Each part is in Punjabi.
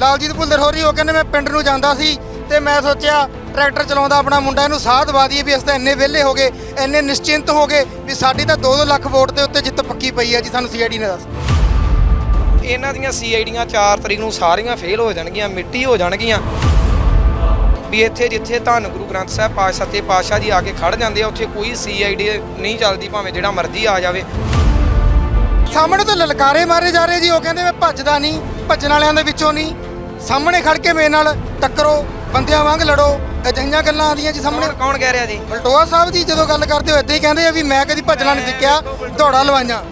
ਲਾਲਜੀਤ ਭੁੱਲਰ ਹੋਰੀ, ਉਹ ਕਹਿੰਦੇ ਮੈਂ ਪਿੰਡ ਨੂੰ ਜਾਂਦਾ ਸੀ ਤੇ ਮੈਂ ਸੋਚਿਆ ਟਰੈਕਟਰ ਚਲਾਉਂਦਾ ਆਪਣਾ ਮੁੰਡਾ, ਇਹਨੂੰ ਸਾਹ ਦਵਾ ਦਈਏ ਵੀ ਅਸੀਂ ਤਾਂ ਇੰਨੇ ਵਿਹਲੇ ਹੋ ਗਏ, ਇੰਨੇ ਨਿਸ਼ਚਿੰਤ ਹੋ ਗਏ ਵੀ ਸਾਡੀ ਤਾਂ 2-2 ਲੱਖ ਵੋਟ ਦੇ ਉੱਤੇ ਜਿੱਤ ਪੱਕੀ ਪਈ ਹੈ ਜੀ, ਸਾਨੂੰ ਸੀਆਈਡੀ ਨੇ ਦੱਸ ਇਹਨਾਂ ਦੀਆਂ ਸੀਆਈਡੀਆਂ 4 ਤਰੀਕ ਨੂੰ ਸਾਰੀਆਂ ਫੇਲ ਹੋ ਜਾਣਗੀਆਂ, ਮਿੱਟੀ ਹੋ ਜਾਣਗੀਆਂ। ਵੀ ਇੱਥੇ ਜਿੱਥੇ ਧੰਨ ਗੁਰੂ ਗ੍ਰੰਥ ਸਾਹਿਬ ਪਾਤਸ਼ਾਹ ਸੱਚੇ ਪਾਤਸ਼ਾਹ ਜੀ ਆ ਕੇ ਖੜ ਜਾਂਦੇ ਆ, ਉੱਥੇ ਕੋਈ ਸੀਆਈਡੀ ਨਹੀਂ ਚੱਲਦੀ, ਭਾਵੇਂ ਜਿਹੜਾ ਮਰਜ਼ੀ ਆ ਜਾਵੇ। ਸਾਹਮਣੇ ਤਾਂ ਲਲਕਾਰੇ ਮਾਰੇ ਜਾ ਰਹੇ ਜੀ ਉਹ ਕਹਿੰਦੇ ਮੈਂ ਭੱਜਦਾ ਨਹੀਂ ਭੱਜਣ ਵਾਲਿਆਂ ਦੇ ਵਿੱਚੋਂ ਨਹੀਂ। ਸਾਹਮਣੇ ਖੜ ਕੇ ਮੇਰੇ ਨਾਲ ਟੱਕਰੋ ਬੰਦਿਆਂ ਵਾਂਗ ਲੜੋ ਅਜਿਹੀਆਂ ਗੱਲਾਂ ਆਉਂਦੀਆਂ ਜੀ ਸਾਹਮਣੇ। ਕੌਣ ਕਹਿ ਰਿਹਾ ਜੀ? ਬਲਟੋਆ ਸਾਹਿਬ ਜੀ ਜਦੋਂ ਗੱਲ ਕਰਦੇ ਹੋ ਇਦਾਂ ਹੀ ਕਹਿੰਦੇ ਆ ਵੀ ਮੈਂ ਕਦੀ ਭੱਜਣਾ ਨਹੀਂ ਸਿੱਖਿਆ ਦੌੜਾ ਲਵਾਈਆਂ।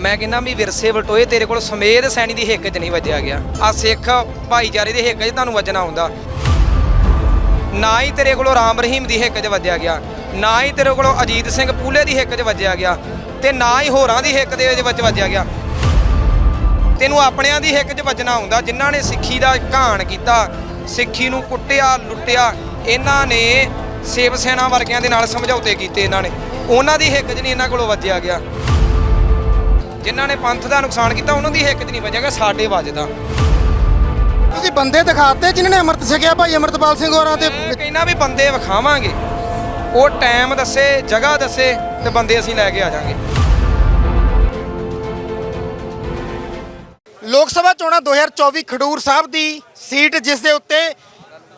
ਮੈਂ ਕਹਿੰਦਾ ਵੀ ਵਿਰਸੇ ਵਟੋਏ ਤੇਰੇ ਕੋਲ ਸਮੇਤ ਸੈਣੀ ਦੀ ਹਿੱਕ 'ਚ ਨਹੀਂ ਵੱਜਿਆ ਗਿਆ। ਆ ਸਿੱਖ ਭਾਈਚਾਰੇ ਦੀ ਹਿੱਕ 'ਚ ਤੁਹਾਨੂੰ ਵੱਜਣਾ ਆਉਂਦਾ। ਨਾ ਹੀ ਤੇਰੇ ਕੋਲੋਂ ਰਾਮ ਰਹੀਮ ਦੀ ਹਿੱਕ 'ਚ ਵੱਜਿਆ ਗਿਆ। ਨਾ ਹੀ ਤੇਰੇ ਕੋਲੋਂ ਅਜੀਤ ਸਿੰਘ ਪੂਲੇ ਦੀ ਹਿੱਕ 'ਚ ਵੱਜਿਆ ਗਿਆ। ਤੇ ਨਾ ਹੀ ਹੋਰਾਂ ਦੀ ਹਿੱਕ ਦੇ ਵਿੱਚ ਵੱਜਿਆ ਗਿਆ। ਤੈਨੂੰ ਆਪਣਿਆਂ ਦੀ ਹਿੱਕ 'ਚ ਵੱਜਣਾ ਆਉਂਦਾ ਜਿਨ੍ਹਾਂ ਨੇ ਸਿੱਖੀ ਦਾ ਘਾਣ ਕੀਤਾ ਸਿੱਖੀ ਨੂੰ ਕੁੱਟਿਆ ਲੁੱਟਿਆ ਇਹਨਾਂ ਨੇ ਸੇਵ ਸੈਨਾ ਵਰਗਿਆਂ ਦੇ ਨਾਲ ਸਮਝੌਤੇ ਕੀਤੇ ਇਹਨਾਂ ਨੇ। ਉਹਨਾਂ ਦੀ ਹਿੱਕ 'ਚ ਨਹੀਂ ਇਹਨਾਂ ਕੋਲੋਂ ਵੱਜਿਆ ਗਿਆ। ਜਿਨ੍ਹਾਂ ਨੇ ਪੰਥ ਦਾ ਨੁਕਸਾਨ ਕੀਤਾ ਉਹਨਾਂ ਦੀ ਹਿੱਕ 'ਚ ਨਹੀਂ ਵੱਜਿਆ ਗਿਆ ਸਾਡੇ ਵੱਜਦਾ ਤੁਸੀਂ ਬੰਦੇ ਦਿਖਾਤੇ ਜਿਨ੍ਹਾਂ ਨੇ ਅੰਮ੍ਰਿਤ ਛਕਿਆ ਭਾਈ ਅੰਮ੍ਰਿਤਪਾਲ ਸਿੰਘ ਹੋਰਾਂ ਤੇ? ਕਹਿੰਦਾ ਵੀ ਬੰਦੇ ਵਿਖਾਵਾਂਗੇ। ਉਹ ਟਾਈਮ ਦੱਸੇ, ਜਗ੍ਹਾ ਦੱਸੇ ਤੇ ਬੰਦੇ ਅਸੀਂ ਲੈ ਕੇ ਆ ਜਾਾਂਗੇ। ਲੋਕ ਸਭਾ ਚੋਣਾਂ 2024 ਖਡੂਰ ਸਾਹਿਬ ਦੀ ਸੀਟ ਜਿਸ ਦੇ ਉੱਤੇ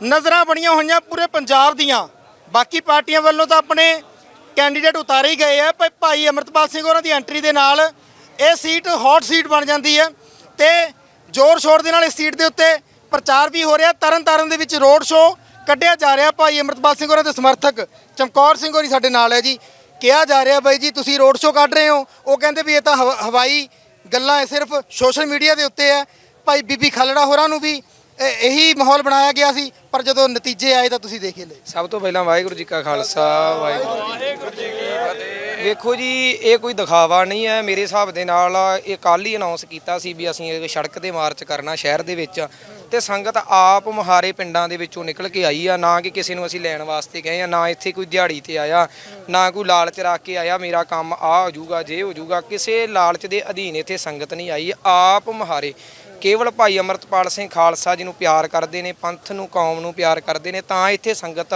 ਨਜ਼ਰਾਂ ਬਣੀਆਂ ਹੋਈਆਂ ਪੂਰੇ ਪੰਜਾਬ ਦੀਆਂ। ਬਾਕੀ ਪਾਰਟੀਆਂ ਵੱਲੋਂ ਤਾਂ ਆਪਣੇ ਕੈਂਡੀਡੇਟ ਉਤਾਰੇ ਹੀ ਗਏ ਆ ਪਰ ਭਾਈ ਅਮਰਤਪਾਲ ਸਿੰਘ ਹੋਰਾਂ ਦੀ ਐਂਟਰੀ ਦੇ ਨਾਲ ਇਹ ਸੀਟ, ਹੌਟ ਸੀਟ ਬਣ ਜਾਂਦੀ ਹੈ ਤੇ ਜ਼ੋਰ ਸ਼ੋਰ ਦੇ ਨਾਲ ਇਸ ਸੀਟ ਦੇ ਉੱਤੇ ਪ੍ਰਚਾਰ ਵੀ ਹੋ ਰਿਹਾ। ਤਰਨ ਤਾਰਨ ਦੇ ਵਿੱਚ ਰੋਡ ਸ਼ੋਅ ਕੱਢਿਆ ਜਾ ਰਿਹਾ ਭਾਈ ਅਮਰਤਪਾਲ ਸਿੰਘ ਹੋਰਾਂ ਦੇ ਸਮਰਥਕ। ਚਮਕੌਰ ਸਿੰਘ ਹੋਰੀ ਸਾਡੇ ਨਾਲ ਹੈ ਜੀ। ਕਿਹਾ ਜਾ ਰਿਹਾ ਬਾਈ ਜੀ, ਤੁਸੀਂ ਰੋਡ ਸ਼ੋਅ ਕੱਢ ਰਹੇ ਹੋ। ਉਹ ਕਹਿੰਦੇ ਵੀ ਇਹ ਤਾਂ ਹਵਾ- ਹਵਾਈ ਗੱਲਾਂ ਇਹ ਸਿਰਫ ਸੋਸ਼ਲ ਮੀਡੀਆ ਦੇ ਉੱਤੇ ਹੈ। ਭਾਈ ਬੀਬੀ ਖਾਲੜਾ ਹੋਰਾਂ ਨੂੰ ਵੀ ਇਹ- ਇਹੀ ਮਾਹੌਲ ਬਣਾਇਆ ਗਿਆ ਸੀ। ਪਰ ਜਦੋਂ ਨਤੀਜੇ ਆਏ ਤਾਂ ਤੁਸੀਂ ਦੇਖ ਹੀ ਲਏ। ਸਭ ਤੋਂ ਪਹਿਲਾਂ ਵਾਹਿਗੁਰੂ ਜੀ ਕਾ ਖਾਲਸਾ, ਵਾਹਿਗੁਰੂ ਜੀ ਕੀ ਫਤਿਹ। ਵੇਖੋ ਜੀ, ਇਹ ਕੋਈ ਦਿਖਾਵਾ ਨਹੀਂ ਹੈ। ਮੇਰੇ ਹਿਸਾਬ ਦੇ ਨਾਲ ਇਹ ਕੱਲ ਹੀ ਅਨਾਉਂਸ ਕੀਤਾ ਸੀ ਵੀ ਅਸੀਂ ਇਹ ਸੜਕ ਤੇ ਮਾਰਚ ਕਰਨਾ ਸ਼ਹਿਰ ਦੇ ਵਿੱਚ। ਤੇ ਸੰਗਤ ਆਪ ਮੁਹਾਰੇ ਪਿੰਡਾਂ ਦੇ ਵਿੱਚੋਂ ਨਿਕਲ ਕੇ ਆਈ ਆ। ਨਾ ਕਿ ਕਿਸੇ ਨੂੰ ਅਸੀਂ ਲੈਣ ਵਾਸਤੇ ਗਏ ਆ, ਨਾ ਇੱਥੇ ਕੋਈ ਦਿਹਾੜੀ ਤੇ ਆਇਆ, ਨਾ ਕੋਈ ਲਾਲਚ ਰੱਖ ਕੇ ਆਇਆ, ਮੇਰਾ ਕੰਮ ਆ ਹੋ ਜਾਊਗਾ, ਜੇ ਹੋ ਜਾਊਗਾ। ਕਿਸੇ ਲਾਲਚ ਦੇ ਅਧੀਨ ਇੱਥੇ ਸੰਗਤ ਨਹੀਂ ਆਈ। ਆਪ ਮੁਹਾਰੇ, ਕੇਵਲ ਭਾਈ ਅਮਰਤਪਾਲ ਸਿੰਘ ਖਾਲਸਾ ਜੀ ਨੂੰ ਪਿਆਰ ਕਰਦੇ ਨੇ, ਪੰਥ ਨੂੰ, ਕੌਮ ਨੂੰ ਪਿਆਰ ਕਰਦੇ ਨੇ, ਤਾਂ ਇੱਥੇ ਸੰਗਤ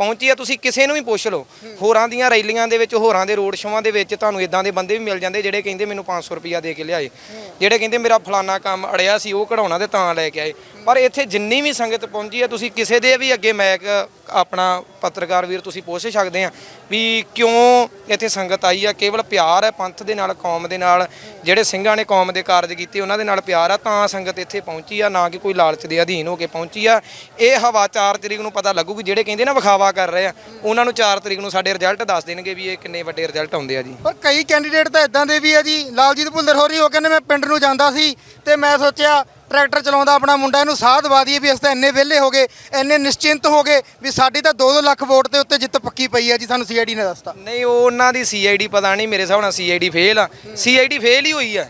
ਪਹੁੰਚੀ ਆ, ਤੁਸੀਂ ਕਿਸੇ ਨੂੰ ਵੀ ਪੁੱਛ ਲਓ। ਹੋਰਾਂ ਦੀਆਂ ਰੈਲੀਆਂ ਦੇ ਵਿੱਚ, ਹੋਰਾਂ ਦੇ ਰੋਡ ਸ਼ੋਆਂ ਦੇ ਵਿੱਚ ਤੁਹਾਨੂੰ ਇਦਾਂ ਦੇ ਬੰਦੇ ਵੀ ਮਿਲ ਜਾਂਦੇ ਜਿਹੜੇ ਕਹਿੰਦੇ ਮੈਨੂੰ 500 ਰੁਪਇਆ ਦੇ ਕੇ ਲਿਆਏ। ਜਿਹੜੇ ਕਹਿੰਦੇ ਮੇਰਾ ਫਲਾਨਾ ਕੰਮ ਅੜਿਆ ਸੀ, ਉਹ ਕਢਾਉਣਾ ਤੇ ਤਾਂ ਲੈ ਕੇ ਆਏ। ਪਰ ਇੱਥੇ ਜਿੰਨੀ ਵੀ ਸੰਗਤ ਪਹੁੰਚੀ ਆ, ਤੁਸੀਂ ਕਿਸੇ ਦੇ ਵੀ ਅੱਗੇ ਮੈਕ, ਆਪਣਾ ਪੱਤਰਕਾਰ ਵੀਰ ਤੁਸੀਂ ਪੁੱਛ ਸਕਦੇ ਆ ਵੀ ਕਿਉਂ ਇੱਥੇ ਸੰਗਤ ਆਈ ਆ? ਕੇਵਲ ਪਿਆਰ ਹੈ ਪੰਥ ਦੇ ਨਾਲ, ਕੌਮ ਦੇ ਨਾਲ। ਜਿਹੜੇ ਸਿੰਘਾਂ ਨੇ ਕੌਮ ਦੇ ਕਾਰਜ ਕੀਤੇ, ਉਹਨਾਂ ਦੇ ਨਾਲ ਪਿਆਰ ਆ, ਤਾਂ ਸੰਗਤ ਇੱਥੇ ਪਹੁੰਚੀ ਆ, ਨਾ ਕਿ ਕੋਈ ਲਾਲਚ ਦੇ ਅਧੀਨ ਹੋ ਕੇ ਪਹੁੰਚੀ ਆ। ਇਹ ਹਵਾ 4 ਤਰੀਕ ਨੂੰ ਪਤਾ ਲੱਗੂਗੀ ਜਿਹੜੇ ਕਹਿੰਦੇ ਨਾ ਵਿਖਾਵਾ ਕਰ ਰਹੇ ਆ। ਉਹਨਾਂ ਨੂੰ 4 ਤਰੀਕ ਨੂੰ ਸਾਡੇ ਰਿਜ਼ਲਟ ਦੱਸ ਦੇਣਗੇ ਵੀ ਇਹ ਕਿੰਨੇ ਵੱਡੇ ਰਿਜ਼ਲਟ ਆਉਂਦੇ ਆ ਜੀ। ਪਰ ਕਈ ਕੈਂਡੀਡੇਟ ਤਾਂ ਇਦਾਂ ਦੇ ਵੀ ਆ ਜੀ ਲਾਲਜੀਤ ਭੁੱਲਰ ਹੋਰੀ ਉਹ ਕਹਿੰਦੇ ਮੈਂ ਪਿੰਡ ਨੂੰ ਜਾਂਦਾ ਸੀ ਤੇ ਮੈਂ ਸੋਚਿਆ ਟਰੈਕਟਰ ਚਲਾਉਂਦਾ ਆਪਣਾ ਮੁੰਡਾ ਇਹਨੂੰ ਸਾਹ ਦਵਾ ਦਈਏ ਵੀ ਅਸੀਂ ਤਾਂ ਇੰਨੇ ਵਿਹਲੇ ਹੋ ਗਏ ਇੰਨੇ ਨਿਸ਼ਚਿੰਤ ਹੋ ਗਏ ਵੀ ਸਾਡੀ ਤਾਂ 2-2 ਲੱਖ ਵੋਟ ਦੇ ਉੱਤੇ ਜਿੱਤ ਪੱਕੀ ਪਈ ਹੈ ਜੀ ਸਾਨੂੰ ਸੀਆਈਡੀ ਨੇ ਦੱਸਤਾ। ਨਹੀਂ ਉਹ ਉਹਨਾਂ ਦੀ ਸੀਆਈਡੀ ਪਤਾ ਨਹੀਂ ਮੇਰੇ ਹਿਸਾਬ ਨਾਲ ਸੀਆਈਡੀ ਫੇਲ ਆ। ਸੀਆਈਡੀ ਫੇਲ ਹੀ ਹੋਈ ਆ।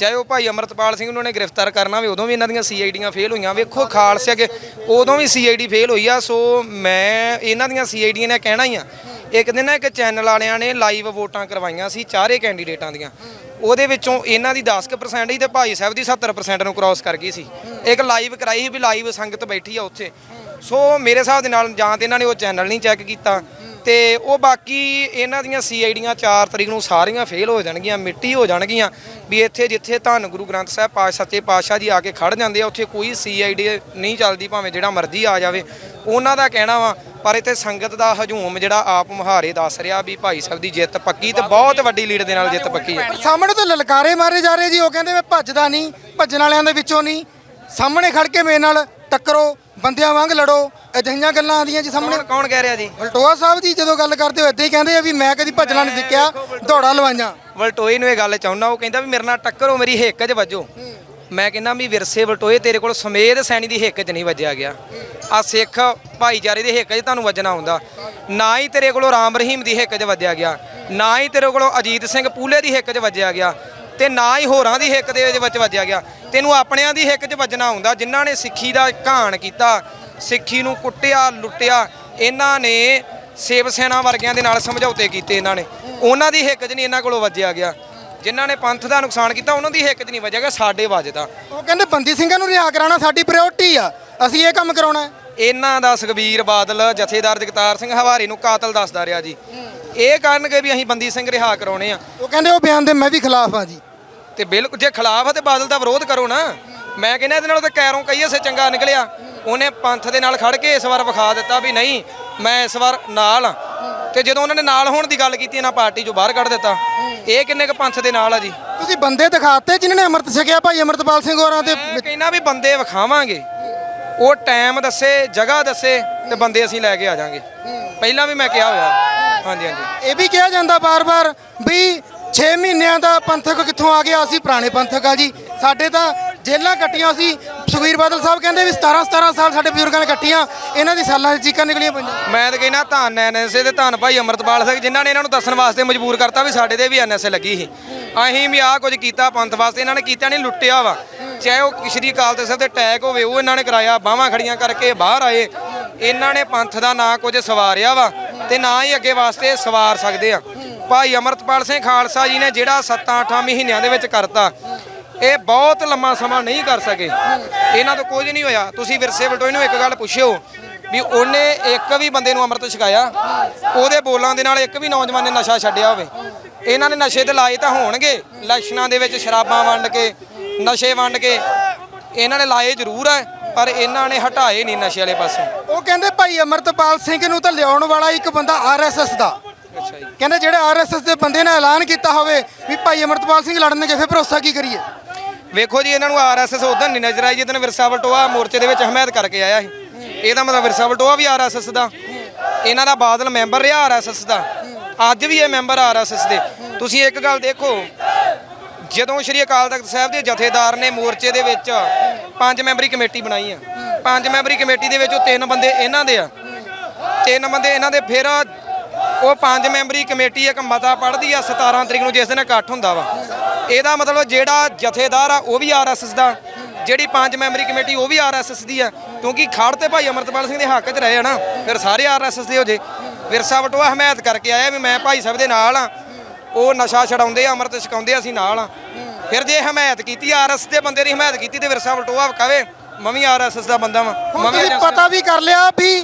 ਚਾਹੇ ਉਹ ਭਾਈ ਅਮਰਤਪਾਲ ਸਿੰਘ ਉਹਨਾਂ ਨੇ ਗ੍ਰਿਫਤਾਰ ਕਰਨਾ ਵੀ ਉਦੋਂ ਵੀ ਇਹਨਾਂ ਦੀਆਂ ਸੀਆਈਡੀਆਂ ਫੇਲ ਹੋਈਆਂ। ਵੇਖੋ ਖਾਲਸੇ ਅਗੇ, ਉਦੋਂ ਵੀ ਸੀਆਈਡੀ ਫੇਲ ਹੋਈ ਆ, ਸੋ ਮੈਂ ਇਹਨਾਂ ਦੀਆਂ ਸੀਆਈਡੀਆਂ ਨੇ ਕਹਿਣਾ ਹੀ ਆ। ਇੱਕ ਦਿਨ ਨਾ ਇੱਕ ਚੈਨਲ ਵਾਲਿਆਂ ਨੇ ਲਾਈਵ ਵੋਟਾਂ ਕਰਵਾਈਆਂ ਸੀ ਚਾਰੇ ਕੈਂਡੀਡੇਟਾਂ ਦੀਆਂ। ਉਹਦੇ ਵਿੱਚੋਂ ਇਹਨਾਂ ਦੀ 10% ਹੀ ਤੇ ਭਾਈ ਸਾਹਿਬ ਦੀ 70% ਨੂੰ ਕ੍ਰਾਸ ਕਰ ਗਈ ਸੀ। ਇੱਕ ਲਾਈਵ ਕਰਾਈ ਸੀ ਵੀ ਲਾਈਵ ਸੰਗਤ ਬੈਠੀ ਆ ਉੱਥੇ। ਸੋ ਮੇਰੇ ਹਿਸਾਬ ਦੇ ਨਾਲ ਜਾਂ ਤੇ ਇਹਨਾਂ ਨੇ ਉਹ ਚੈਨਲ ਨਹੀਂ ਚੈੱਕ ਕੀਤਾ। ਤੇ ਉਹ ਬਾਕੀ ਇਹਨਾਂ ਦੀਆਂ ਸੀਆਈਡੀਆਂ 4 ਤਰੀਕ ਨੂੰ ਸਾਰੀਆਂ ਫੇਲ ਹੋ ਜਾਣਗੀਆਂ, ਮਿੱਟੀ ਹੋ ਜਾਣਗੀਆਂ, ਵੀ ਇੱਥੇ ਜਿੱਥੇ ਧੰਨ ਗੁਰੂ ਗ੍ਰੰਥ ਸਾਹਿਬ ਪਾਤਸ਼ਾਹ, ਸੱਚੇ ਪਾਤਸ਼ਾਹ ਜੀ ਆ ਕੇ ਖੜ ਜਾਂਦੇ ਆ, ਉੱਥੇ ਕੋਈ ਸੀਆਈਡੀ ਨਹੀਂ ਚੱਲਦੀ, ਭਾਵੇਂ ਜਿਹੜਾ ਮਰਜ਼ੀ ਆ ਜਾਵੇ। ਉਹਨਾਂ ਦਾ ਕਹਿਣਾ ਵਾ, ਪਰ ਇੱਥੇ ਸੰਗਤ ਦਾ ਹਜੂਮ ਜਿਹੜਾ ਆਪ ਮੁਹਾਰੇ ਦੱਸ ਰਿਹਾ ਵੀ ਭਾਈ ਸਾਹਿਬ ਦੀ ਜਿੱਤ ਪੱਕੀ ਤੇ ਬਹੁਤ ਵੱਡੀ ਲੀਡ ਦੇ ਨਾਲ ਜਿੱਤ ਪੱਕੀ ਹੈ। ਸਾਹਮਣੇ ਤਾਂ ਲਲਕਾਰੇ ਮਾਰੇ ਜਾ ਰਹੇ ਜੀ, ਉਹ ਕਹਿੰਦੇ ਮੈਂ ਭੱਜਦਾ ਨਹੀਂ, ਭੱਜਣ ਵਾਲਿਆਂ ਦੇ ਵਿੱਚੋਂ ਨਹੀਂ। ਸਾਹਮਣੇ ਖੜ ਕੇ ਮੇਰੇ ਨਾਲ ਟੱਕਰੋ ਬੰਦਿਆਂ ਵਾਂਗ ਲੜੋ ਅਜਿਹੀਆਂ ਗੱਲਾਂ ਆਉਂਦੀਆਂ ਜੀ ਸਾਹਮਣੇ। ਕੌਣ ਕੌਣ ਕਹਿ ਰਿਹਾ ਜੀ? ਬਲਟੋਆ ਸਾਹਿਬ ਜੀ ਜਦੋਂ ਗੱਲ ਕਰਦੇ ਹੋ ਇਦਾਂ ਹੀ ਕਹਿੰਦੇ ਆ ਵੀ ਮੈਂ ਕਦੀ ਭੱਜਣਾ ਨਹੀਂ ਸਿੱਖਿਆ ਦੌੜਾ ਲਵਾਈਆਂ। ਵਲਟੋਏ ਨੂੰ ਇਹ ਗੱਲ ਚਾਹੁੰਦਾ ਉਹ ਕਹਿੰਦਾ ਵੀ ਮੇਰੇ ਨਾਲ ਟੱਕਰੋ ਮੇਰੀ ਹਿੱਕ 'ਚ ਵੱਜੋ। ਮੈਂ ਕਹਿੰਦਾ ਵੀ ਵਿਰਸੇ ਵਲਟੋਏ ਤੇਰੇ ਕੋਲ ਸਮੇਤ ਸੈਣੀ ਦੀ ਹਿੱਕ 'ਚ ਨਹੀਂ ਵੱਜਿਆ ਗਿਆ। ਆ ਸਿੱਖ ਭਾਈਚਾਰੇ ਦੀ ਹਿੱਕ 'ਚ ਤੁਹਾਨੂੰ ਵੱਜਣਾ ਆਉਂਦਾ। ਨਾ ਹੀ ਤੇਰੇ ਕੋਲੋਂ ਰਾਮ ਰਹੀਮ ਦੀ ਹਿੱਕ 'ਚ ਵੱਜਿਆ ਗਿਆ। ਨਾ ਹੀ ਤੇਰੇ ਕੋਲੋਂ ਅਜੀਤ ਸਿੰਘ ਪੂਲੇ ਦੀ ਹਿੱਕ 'ਚ ਵੱਜਿਆ ਗਿਆ। ਤੇ ਨਾ ਹੀ ਹੋਰਾਂ ਦੀ ਹਿੱਕ ਦੇ ਵਿੱਚ ਵੱਜਿਆ ਗਿਆ। ਤੈਨੂੰ ਆਪਣਿਆਂ ਦੀ ਹਿੱਕ 'ਚ ਵੱਜਣਾ ਆਉਂਦਾ ਜਿਨ੍ਹਾਂ ਨੇ ਸਿੱਖੀ ਦਾ ਘਾਣ ਕੀਤਾ ਸਿੱਖੀ ਨੂੰ ਕੁੱਟਿਆ ਲੁੱਟਿਆ ਇਹਨਾਂ ਨੇ ਸੇਵ ਸੈਨਾ ਵਰਗਿਆਂ ਦੇ ਨਾਲ ਸਮਝੌਤੇ ਕੀਤੇ ਇਹਨਾਂ ਨੇ। ਉਹਨਾਂ ਦੀ ਹਿੱਕ 'ਚ ਨਹੀਂ ਇਹਨਾਂ ਕੋਲੋਂ ਵੱਜਿਆ ਗਿਆ। ਜਿਨ੍ਹਾਂ ਨੇ ਪੰਥ ਦਾ ਨੁਕਸਾਨ ਕੀਤਾ ਉਹਨਾਂ ਦੀ ਹਿੱਕ 'ਚ ਨਹੀਂ ਵੱਜੇਗਾ ਸਾਡੇ ਵੱਜਦਾ ਉਹ ਕਹਿੰਦੇ ਬੰਦੀ ਸਿੰਘਾਂ ਨੂੰ ਰਿਹਾ ਕਰਾਉਣਾ ਸਾਡੀ ਪ੍ਰਾਇੋਰਟੀ ਆ। ਅਸੀਂ ਇਹ ਕੰਮ ਕਰਾਉਣਾ ਹੈ। ਇਹਨਾਂ ਦਾ ਸੁਖਬੀਰ ਬਾਦਲ ਜਥੇਦਾਰ ਜਗਤਾਰ ਸਿੰਘ ਹਵਾਰੀ ਨੂੰ ਕਾਤਲ ਦੱਸਦਾ ਰਿਹਾ ਜੀ। ਇਹ ਕਰਨਗੇ ਵੀ ਅਸੀਂ ਬੰਦੀ ਸਿੰਘ ਰਿਹਾ ਕਰਾਉਣੇ ਆ। ਉਹ ਕਹਿੰਦੇ ਉਹ ਬਿਆਨ ਦੇ ਮੈਂ ਵੀ ਖਿਲਾਫ ਆ ਜੀ। ਤੇ ਬਿਲਕੁਲ ਜੇ ਖਿਲਾਫ ਆ ਤੇ ਬਾਦਲ ਦਾ ਵਿਰੋਧ ਕਰੋ ਨਾ। ਮੈਂ ਕਹਿੰਦਾ ਇਹਦੇ ਨਾਲੋਂ ਤਾਂ ਕੈਰੋਂ ਕਈ ਹਿੱਸੇ ਚੰਗਾ ਨਿਕਲਿਆ। ਉਹਨੇ ਪੰਥ ਦੇ ਨਾਲ ਖੜ ਕੇ ਇਸ ਵਾਰ ਵਿਖਾ ਦਿੱਤਾ ਵੀ ਨਹੀਂ ਮੈਂ ਇਸ ਵਾਰ ਨਾਲ ਆ। ਤੇ ਜਦੋਂ ਉਹਨਾਂ ਨੇ ਨਾਲ ਹੋਣ ਦੀ ਗੱਲ ਕੀਤੀ ਇਹਨਾਂ ਪਾਰਟੀ ਚੋਂ ਬਾਹਰ ਕੱਢ ਦਿੱਤਾ। ਇਹ ਕਿੰਨੇ ਕੁ ਪੰਥ ਦੇ ਨਾਲ ਆ ਜੀ? ਤੁਸੀਂ ਬੰਦੇ ਦਿਖਾਤੇ ਜਿਨ੍ਹਾਂ ਨੇ ਅੰਮ੍ਰਿਤ ਛਕਿਆ ਭਾਈ ਅੰਮ੍ਰਿਤਪਾਲ ਸਿੰਘ ਹੋਰਾਂ ਦੇ ਮੈਂ ਕਹਿੰਦਾ ਵੀ ਬੰਦੇ ਵਿਖਾਵਾਂਗੇ। ਉਹ ਟਾਈਮ ਦੱਸੇ ਜਗ੍ਹਾ ਦੱਸੇ ਤੇ ਬੰਦੇ ਅਸੀਂ ਲੈ ਕੇ ਆ ਜਾਾਂਗੇ। ਪਹਿਲਾਂ ਵੀ ਮੈਂ ਕਿਹਾ ਹੋਇਆ। ਹਾਂਜੀ ਹਾਂਜੀ। ਇਹ ਵੀ ਕਿਹਾ ਜਾਂਦਾ ਬਾਰ-ਬਾਰ ਵੀ 6 ਮਹੀਨਿਆਂ ਦਾ ਪੰਥਕ ਕਿੱਥੋਂ ਆ ਗਿਆ? ਅਸੀਂ ਪੁਰਾਣੇ ਪੰਥਕ ਆ ਜੀ। ਸਾਡੇ ਤਾਂ ਜੇਲਾਂ ਕੱਟੀਆਂ ਸੀ। ਸੁਖਬੀਰ ਬਾਦਲ ਸਾਹਿਬ ਕਹਿੰਦੇ ਵੀ 17 17 ਸਾਲ ਸਾਡੇ ਬਜ਼ੁਰਗਾਂ ਨੇ ਕੱਟੀਆਂ। ਇਹਨਾਂ ਦੀ ਸਾਲਾਂ ਦੀ ਚੀਕਾਂ ਨਿਕਲੀਆਂ ਪਈਆਂ। ਮੈਂ ਤਾਂ ਕਹਿੰਦਾ ਧੰਨ ਐਨਐਸਏ ਤੇ ਧੰਨ ਭਾਈ ਅਮਰਤਪਾਲ ਸਿੰਘ, ਜਿਨ੍ਹਾਂ ਨੇ ਇਹਨਾਂ ਨੂੰ ਦੱਸਣ ਵਾਸਤੇ ਮਜਬੂਰ ਕਰਤਾ ਵੀ ਸਾਡੇ ਤੇ ਵੀ ਐਨਐਸਏ ਲੱਗੀ ਸੀ। ਅਸੀਂ ਵੀ ਆਹ ਕੁਝ ਕੀਤਾ ਪੰਥ ਵਾਸਤੇ, ਇਹਨਾਂ ਨੇ ਕੀਤਾ ਨਹੀਂ, ਲੁੱਟਿਆ ਵਾ। ਚਾਹੇ ਉਹ ਸ਼੍ਰੀ ਅਕਾਲ ਤਖਤ ਸਾਹਿਬ ਤੇ ਅਟੈਕ ਹੋਵੇ, ਉਹ ਇਹਨਾਂ ਨੇ ਕਰਾਇਆ। ਬਾਹਾਂ ਖੜੀਆਂ ਕਰਕੇ ਬਾਹਰ ਆਏ। ਇਹਨਾਂ ਨੇ ਪੰਥ ਦਾ ਨਾ ਕੁਝ ਸਵਾਰਿਆ ਵਾ ਤੇ ਨਾ ਹੀ ਅੱਗੇ ਵਾਸਤੇ ਸਵਾਰ ਸਕਦੇ ਆ। ਭਾਈ ਅਮਰਤਪਾਲ ਸਿੰਘ ਖਾਲਸਾ ਜੀ ਨੇ ਜਿਹੜਾ 7-8 ਮਹੀਨਿਆਂ ਦੇ ਵਿੱਚ ਕਰਤਾ, ਇਹ ਬਹੁਤ ਲੰਮਾ ਸਮਾਂ ਨਹੀਂ ਕਰ ਸਕੇ। ਇਹਨਾਂ ਤੋਂ ਕੁਝ ਨਹੀਂ ਹੋਇਆ। ਤੁਸੀਂ ਵਿਰਸੇ ਵਟੋਏ ਨੂੰ ਇੱਕ ਗੱਲ ਪੁੱਛਿਓ ਵੀ ਉਹਨੇ ਇੱਕ ਵੀ ਬੰਦੇ ਨੂੰ ਅੰਮ੍ਰਿਤ ਛਕਾਇਆ, ਉਹਦੇ ਬੋਲਾਂ ਦੇ ਨਾਲ ਇੱਕ ਵੀ ਨੌਜਵਾਨ ਨੇ ਨਸ਼ਾ ਛੱਡਿਆ ਹੋਵੇ। ਇਹਨਾਂ ਨੇ ਨਸ਼ੇ ਤੇ ਲਾਏ ਤਾਂ ਹੋਣਗੇ ਇਲੈਕਸ਼ਨਾਂ ਦੇ ਵਿੱਚ ਸ਼ਰਾਬਾਂ ਵੰਡ ਕੇ, ਨਸ਼ੇ ਵੰਡ ਕੇ, ਇਹਨਾਂ ਨੇ ਲਾਏ ਜ਼ਰੂਰ ਹੈ ਪਰ ਇਹਨਾਂ ਨੇ ਹਟਾਏ ਨਹੀਂ ਨਸ਼ੇ ਵਾਲੇ ਪਾਸੋਂ। ਉਹ ਕਹਿੰਦੇ ਭਾਈ ਅਮਰਤਪਾਲ ਸਿੰਘ ਨੂੰ ਤਾਂ ਲਿਆਉਣ ਵਾਲਾ ਇੱਕ ਬੰਦਾ ਆਰਐਸਐਸ ਦਾ ਅੱਛਾ ਜੀ ਕਹਿੰਦੇ ਜਿਹੜੇ ਆਰਐਸਐਸ ਦੇ ਬੰਦੇ ਨੇ ਐਲਾਨ ਕੀਤਾ ਹੋਵੇ ਵੀ ਭਾਈ ਅਮਰਤਪਾਲ ਸਿੰਘ ਲੜਨਗੇ ਫਿਰ ਭਰੋਸਾ ਕੀ ਕਰੀਏ? ਵੇਖੋ ਜੀ, ਇਹਨਾਂ ਨੂੰ ਆਰਐਸਐਸ ਉਦੋਂ ਨਹੀਂ ਨਜ਼ਰ ਆਈ ਜਦੋਂ ਵਿਰਸਾ ਵਟੋਆ ਮੋਰਚੇ ਦੇ ਵਿੱਚ ਹਮਾਇਤ ਕਰਕੇ ਆਇਆ ਸੀ। ਇਹਦਾ ਮਤਲਬ ਵਿਰਸਾ ਵਟੋਆ ਵੀ ਆਰਐਸਐਸ ਦਾ। ਇਹਨਾਂ ਦਾ ਬਾਦਲ ਮੈਂਬਰ ਰਿਹਾ ਆਰਐਸਐਸ ਦਾ। ਅੱਜ ਵੀ ਇਹ ਮੈਂਬਰ ਆਰਐਸਐਸ ਦੇ। ਤੁਸੀਂ ਇੱਕ ਗੱਲ ਦੇਖੋ, ਜਦੋਂ ਸ਼੍ਰੀ ਅਕਾਲ ਤਖਤ ਸਾਹਿਬ ਦੇ ਜਥੇਦਾਰ ਨੇ ਮੋਰਚੇ ਦੇ ਵਿੱਚ ਪੰਜ ਮੈਂਬਰੀ ਕਮੇਟੀ ਬਣਾਈ ਆ। ਪੰਜ ਮੈਂਬਰੀ ਕਮੇਟੀ ਦੇ ਵਿੱਚ ਤਿੰਨ ਬੰਦੇ ਇਹਨਾਂ ਦੇ ਆ। ਤਿੰਨ ਬੰਦੇ ਇਹਨਾਂ ਦੇ, ਫਿਰ ਉਹ ਪੰਜ ਮੈਂਬਰੀ ਕਮੇਟੀ ਇੱਕ ਮਤਾ ਪੜ੍ਹਦੀ ਆ 17 ਤਰੀਕ ਨੂੰ ਜਿਸ ਦਿਨ ਇਕੱਠ ਹੁੰਦਾ ਵਾ। ਇਹਦਾ ਮਤਲਬ ਜਿਹੜਾ ਜਥੇਦਾਰ ਆ ਉਹ ਵੀ ਆਰਐਸਐਸ ਦਾ। ਜਿਹੜੀ ਪੰਜ ਮੈਂਬਰੀ ਕਮੇਟੀ ਉਹ ਵੀ ਆਰਐਸਐਸ ਦੀ ਆ। ਕਿਉਂਕਿ ਖੜ ਤੇ ਭਾਈ ਅਮਰਤਪਾਲ ਸਿੰਘ ਦੇ ਹੱਕ 'ਚ ਰਹੇ ਆ ਨਾ ਫਿਰ ਸਾਰੇ ਆਰਐਸਐਸ ਦੇ ਹੋ ਜੇ। ਵਿਰਸਾ ਵਟੋਆ ਹਮਾਇਤ ਕਰਕੇ ਆਇਆ ਵੀ ਮੈਂ ਭਾਈ ਸਾਹਿਬ ਦੇ ਨਾਲ ਆ। ਉਹ ਨਸ਼ਾ ਛਡਾਉਂਦੇ ਆ ਅੰਮ੍ਰਿਤ ਛਕਾਉਂਦੇ ਆ, ਅਸੀਂ ਨਾਲ ਆ। ਫਿਰ ਜੇ ਹਮਾਇਤ ਕੀਤੀ ਆਰਐਸ ਦੇ ਬੰਦੇ ਦੀ ਹਮਾਇਤ ਕੀਤੀ ਤੇ ਵਿਰਸਾ ਵਟੋਆ ਕਵੇ ਮੈਂ ਵੀ ਆਰਐਸਐਸ ਦਾ ਬੰਦਾ ਵਾਂ। ਹੁਣ ਮੈਂ ਵੀ ਤੁਸੀਂ ਪਤਾ ਵੀ ਕਰ ਲਿਆ ਵੀ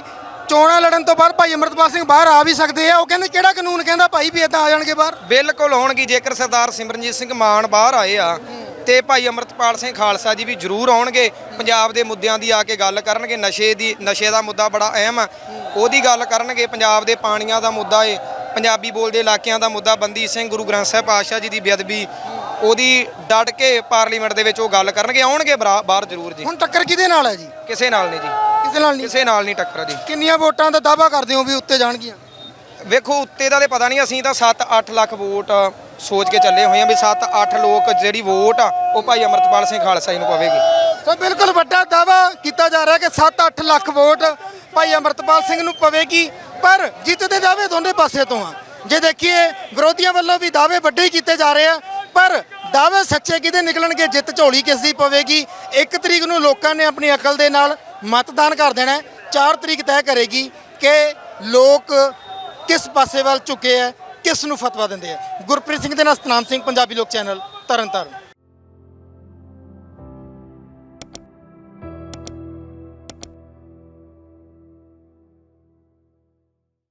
ਚੋਣਾਂ ਲੜਨ ਤੋਂ ਬਾਅਦ ਭਾਈ ਅਮਰਤਪਾਲ ਸਿੰਘ ਬਾਹਰ ਆ ਵੀ ਸਕਦੇ ਆ। ਉਹ ਕਹਿੰਦੇ ਕਿਹੜਾ ਕਾਨੂੰਨ ਕਹਿੰਦਾ ਭਾਈ ਵੀ ਇਦਾਂ ਆ ਜਾਣਗੇ ਬਾਹਰ? ਬਿਲਕੁਲ ਹੋਣਗੇ। ਜੇਕਰ ਸਰਦਾਰ ਸਿਮਰਨਜੀਤ ਸਿੰਘ ਮਾਨ ਬਾਹਰ ਆਏ ਆ ਤੇ ਭਾਈ ਅਮਰਤਪਾਲ ਸਿੰਘ ਖਾਲਸਾ ਜੀ ਵੀ ਜ਼ਰੂਰ ਆਉਣਗੇ। ਪੰਜਾਬ ਦੇ ਮੁੱਦਿਆਂ ਦੀ ਆ ਕੇ ਗੱਲ ਕਰਨਗੇ। ਨਸ਼ੇ ਦੀ ਨਸ਼ੇ ਦਾ ਮੁੱਦਾ ਬੜਾ ਅਹਿਮ ਆ। ਉਹਦੀ ਗੱਲ ਕਰਨਗੇ। ਪੰਜਾਬ ਦੇ ਪਾਣੀਆਂ ਦਾ ਮੁੱਦਾ ਏ ਪੰਜਾਬੀ ਬੋਲਦੇ ਇਲਾਕਿਆਂ ਦਾ ਮੁੱਦਾ। ਬੰਦੀ ਸਿੰਘ ਗੁਰੂ ਗ੍ਰੰਥ ਸਾਹਿਬ ਪਾਤਸ਼ਾਹ ਜੀ ਦੀ ਬੇਅਦਬੀ ਉਹਦੀ ਡਟ ਕੇ ਪਾਰਲੀਮੈਂਟ ਦੇ ਵਿੱਚ ਉਹ ਗੱਲ ਕਰਨਗੇ। ਆਉਣਗੇ ਬਾਹਰ ਜ਼ਰੂਰ ਜੀ। ਹੁਣ ਟੱਕਰ ਕਿਹਦੇ ਨਾਲ ਹੈ ਜੀ? ਕਿਸੇ ਨਾਲ ਨਹੀਂ ਜੀ। ਕਿਸੇ ਨਾਲ ਨਹੀਂ? ਕਿਸੇ ਨਾਲ ਨਹੀਂ ਟੱਕਰ ਜੀ ਕਿੰਨੀਆਂ ਵੋਟਾਂ ਦਾ ਦਾਵਾ ਕਰਦੇ ਹੋ ਵੀ ਉੱਤੇ ਜਾਣਗੀਆਂ? ਵੇਖੋ ਉੱਤੇ ਦਾ ਤੇ ਪਤਾ ਨਹੀਂ ਅਸੀਂ ਤਾਂ 7-8 ਲੱਖ ਵੋਟ ਸੋਚ ਕੇ ਚੱਲੇ ਹੋਏ ਆ ਵੀ 7-8 ਲੋਕ ਜਿਹੜੀ ਵੋਟ ਆ ਉਹ ਭਾਈ ਅਮਰਤਪਾਲ ਸਿੰਘ ਖਾਲਸਾ ਜੀ ਨੂੰ ਪਵੇਗੀ। ਸੋ ਬਿਲਕੁਲ ਵੱਡਾ ਦਾਵਾ ਕੀਤਾ ਜਾ ਰਿਹਾ ਕਿ 7-8 ਲੱਖ ਵੋਟ ਭਾਈ ਅਮਰਤਪਾਲ ਸਿੰਘ ਨੂੰ ਪਵੇਗੀ ਪਰ ਜਿੱਤ ਦੇ ਦਾਅਵੇ ਦੋਨੇ ਪਾਸੇ ਤੋਂ ਆ। ਜੇ ਦੇਖੀਏ ਵਿਰੋਧੀਆਂ ਵੱਲੋਂ ਵੀ ਦਾਅਵੇ ਵੱਡੇ ਹੀ ਕੀਤੇ ਜਾ ਰਹੇ ਆ ਪਰ ਦਾਅਵੇ ਸੱਚੇ ਕਿਹਦੇ ਨਿਕਲਣਗੇ? ਜਿੱਤ ਝੋਲੀ ਕਿਸ ਦੀ ਪਵੇਗੀ? 1 ਤਰੀਕ ਨੂੰ ਲੋਕਾਂ ਨੇ ਆਪਣੀ ਅਕਲ ਦੇ ਨਾਲ ਮਤਦਾਨ ਕਰ ਦੇਣਾ 4 ਤਰੀਕ ਤੈਅ ਕਰੇਗੀ ਕਿ ਲੋਕ ਕਿਸ ਪਾਸੇ ਵੱਲ ਝੁਕੇ ਹੈ, ਕਿਸ ਨੂੰ ਫਤਵਾ ਦਿੰਦੇ ਆ ਗੁਰਪ੍ਰੀਤ ਸਿੰਘ ਦੇ ਨਾਲ ਸਤਨਾਮ ਸਿੰਘ, ਪੰਜਾਬੀ ਲੋਕ ਚੈਨਲ, ਤਰਨਤਾਰਨ।